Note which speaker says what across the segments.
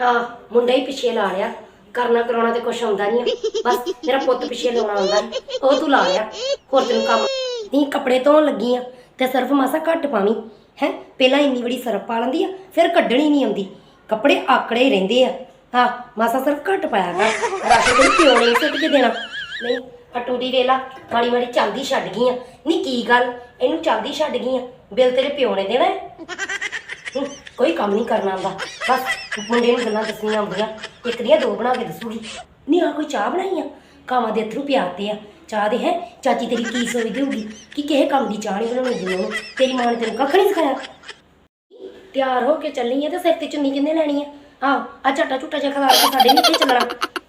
Speaker 1: ਹਾਂ ਮੁੰਡਾ ਹੀ ਪਿੱਛੇ ਲਾ ਲਿਆ। ਕਰਨਾ ਕਰਾਉਣਾ ਤੇ ਕੁਛ ਆਉਂਦਾ ਨਹੀਂ ਬਸ ਮੇਰਾ ਪੁੱਤ ਪਿੱਛੇ ਲਾਉਣਾ ਆਉਂਦਾ ਉਹ ਤੂੰ ਲਾ ਲਿਆ। ਹੋਰ ਤੈਨੂੰ ਕੰਮ ਨਹੀਂ, ਕੱਪੜੇ ਧੋਣ ਲੱਗੀ ਆ ਤੇ ਸਰਫ ਮਾਸਾ ਘੱਟ ਪਾਵੀਂ। ਹੈ? ਪਹਿਲਾਂ ਇੰਨੀ ਬੜੀ ਸਰਫ ਪਾ ਲੈਂਦੀ ਆ, ਫਿਰ ਕੱਢਣੀ ਨਹੀਂ ਆਉਂਦੀ। ਕੱਪੜੇ ਆਕੜੇ ਹੀ ਰਹਿੰਦੇ ਆ। ਹਾਂ, ਮਾਸਾ ਸਰਫ ਘੱਟ ਪਾਇਆ ਕਰ। ਰਾਸ਼ੀ ਦੇ ਪਿਓ ਨੇ ਸੁੱਟ ਕੇ ਦੇਣਾ। ਨਹੀਂ ਅਟੂ ਦੀ ਵੇਲਾ ਮਾੜੀ ਮਾੜੀ ਚੱਲਦੀ ਛੱਡ ਗਈ ਆ ਨਹੀਂ, ਕੀ ਗੱਲ? ਇਹਨੂੰ ਚੱਲਦੀ ਛੱਡ ਗਈ ਆ ਬਿੱਲ ਤੇਰੇ ਪਿਓ ਨੇ ਦੇਣਾ ਕੋਈ ਕੰਮ ਨਹੀਂ ਕਰਨਾ ਆਉਂਦਾ। ਬਸ ਮੁੰਡੇ ਨੂੰ ਗੱਲਾਂ ਦੱਸਣੀਆਂ ਆਉਂਦੀਆਂ। ਇੱਕ ਦੀਆਂ ਦੋ ਬਣਾ ਕੇ ਦੱਸੂਗੀ। ਨਹੀਂ ਆ ਕੋਈ ਚਾਹ ਬਣਾਈ ਆ? ਕਾਵਾਂ ਦੇ ਅਥਰੂ ਪਿਆਤੇ ਆ। ਚਾਹ ਦੇ ਹੈ? ਚਾਚੀ ਤੇਰੀ ਕੀ ਸੋਚਦੀ ਹੋਊਗੀ? ਕਿ ਕਿਸੇ ਕੰਮ ਦੀ ਚਾਹ ਨਹੀਂ ਬਣਾਉਣੀ ਦਿੰਦੀ ਤੇਰੀ ਮਾਂ ਨੇ ਤੈਨੂੰ ਕੱਖ ਨਹੀਂ ਸਿਖਾਇਆ। ਤਿਆਰ ਹੋ ਕੇ ਚੱਲੀ ਆ ਤੇ ਸਿਰ ਤੇ ਚੁੰਨੀ ਕਿੰਨੇ ਲੈਣੀ ਆ? ਹਾਂ ਆ ਝਟਾ ਝੁੱਟਾ ਜਿਹਾ ਖਲਾ ਕੇ ਸਾਡੇ ਨੀਚੇ ਚੱਲਣਾ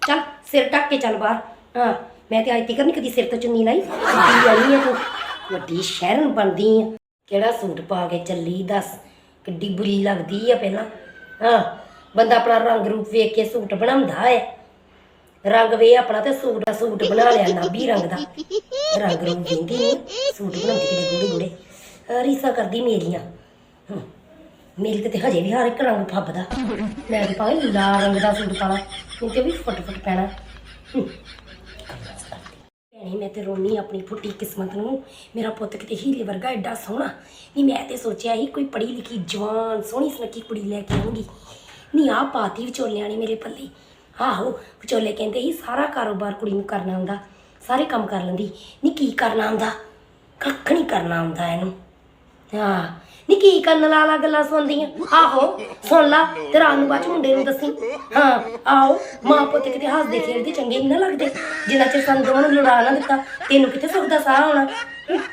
Speaker 1: ਚੱਲ ਸਿਰ ਢੱਕ ਕੇ ਚੱਲ ਬਾਹਰ। ਹਾਂ, ਮੈਂ ਤੇ ਅੱਜ ਤੱਕ ਨਹੀਂ ਕਦੀ ਸਿਰ ਤੋਂ ਚੁੰਨੀ ਲਾਈ। ਸਿੱਧੀ ਆਈ ਆ ਤੂੰ। ਵੱਡੀ ਸ਼ਹਿਰਨ ਬਣਦੀ ਆ। ਕਿਹੜਾ ਸੂਟ ਪਾ ਕੇ ਚੱਲੀ ਦੱਸ? ਕਿੱਡੀ ਬੁਰੀ ਲੱਗਦੀ ਆ ਪਹਿਲਾਂ। ਹਾਂ ਬੰਦਾ ਆਪਣਾ ਰੰਗ ਰੂਪ ਵੇਖ ਕੇ ਸੂਟ ਬਣਾਉਂਦਾ ਹੈ ਰੰਗ ਵੇ ਆਪਣਾ ਤੇ ਸੂਟ ਦਾ ਸੂਟ ਬਣਾ ਲਿਆ ਨਾਭੀ ਰੰਗ ਦਾ। ਰੰਗ ਰੂਪ ਵੇਂਦੀ ਨਹੀਂ ਸੂਟ ਬਣਾਉਂਦੀ ਕਿਤੇ ਗੂੜੇ ਗੂੜੇ। ਰੀਸਾ ਕਰਦੀ ਮੇਰੀਆਂ। ਮੇਰੀ ਤੇ ਹਜੇ ਵੀ ਹਰ ਇੱਕ ਰੰਗ ਫੱਬਦਾ। ਮੈਂ ਤਾਂ ਭਾਵੇਂ ਲਾਲ ਰੰਗ ਦਾ ਸੂਟ ਪਾਣਾ ਮੈਨੂੰ ਵੀ ਫਟ ਪੈਣਾ। ਹਮ, ਮੈਂ ਤੇ ਰੋਣੀ ਆਪਣੀ ਫੁੱਟੀ ਕਿਸਮਤ ਨੂੰ। ਮੇਰਾ ਪੁੱਤ ਕਿਤੇ ਹੀਰੇ ਵਰਗਾ ਐਡਾ ਸੋਹਣਾ। ਨਹੀਂ ਮੈਂ ਤੇ ਸੋਚਿਆ ਸੀ ਕੋਈ ਪੜ੍ਹੀ ਲਿਖੀ ਜਵਾਨ ਸੋਹਣੀ ਸੁਨੱਖੀ ਕੁੜੀ ਲੈ ਕੇ ਆਉਂਗੀ ਨਹੀਂ ਆ ਪਾਤੀ ਵਿਚੋਲਿਆਂ ਨੇ ਮੇਰੇ ਪੱਲੇ। ਆਹੋ, ਵਿਚੋਲੇ ਕਹਿੰਦੇ ਸੀ, ਸਾਰਾ ਕਾਰੋਬਾਰ ਕੁੜੀ ਨੂੰ ਕਰਨਾ ਹੁੰਦਾ, ਸਾਰੇ ਕੰਮ ਕਰ ਲੈਂਦੀ। ਨਹੀਂ ਕੀ ਕਰਨਾ ਹੁੰਦਾ? ਕੱਖ ਨਹੀਂ ਕਰਨਾ ਹੁੰਦਾ ਇਹਨੂੰ। ਹਾਂ, ਨੀ, ਕੀ ਕਰਨ ਲਾ ਲਾ ਗੱਲਾਂ ਸੁਣਦੀਆਂ? ਆਹੋ, ਸੁਣ ਲਾ, ਤੇ ਰਾਤ ਨੂੰ ਬਾਅਦ ਚ ਮੁੰਡੇ ਨੂੰ ਦੱਸੀ। ਹਾਂ, ਆਹੋ, ਮਾਂ ਪੁੱਤ ਕਿਤੇ ਹੱਸਦੇ ਖੇਡਦੇ ਚੰਗੇ ਨਹੀਂ ਨਾ ਲੱਗਦੇ। ਜਿੰਨਾ ਚਿਰ ਸਾਨੂੰ ਦੋਵਾਂ ਨੂੰ ਲੜਾ ਨਾ ਦਿੱਤਾ, ਤੈਨੂੰ ਕਿੱਥੇ ਸੁੱਖ ਦਾ ਸਾਹ ਹੋਣਾ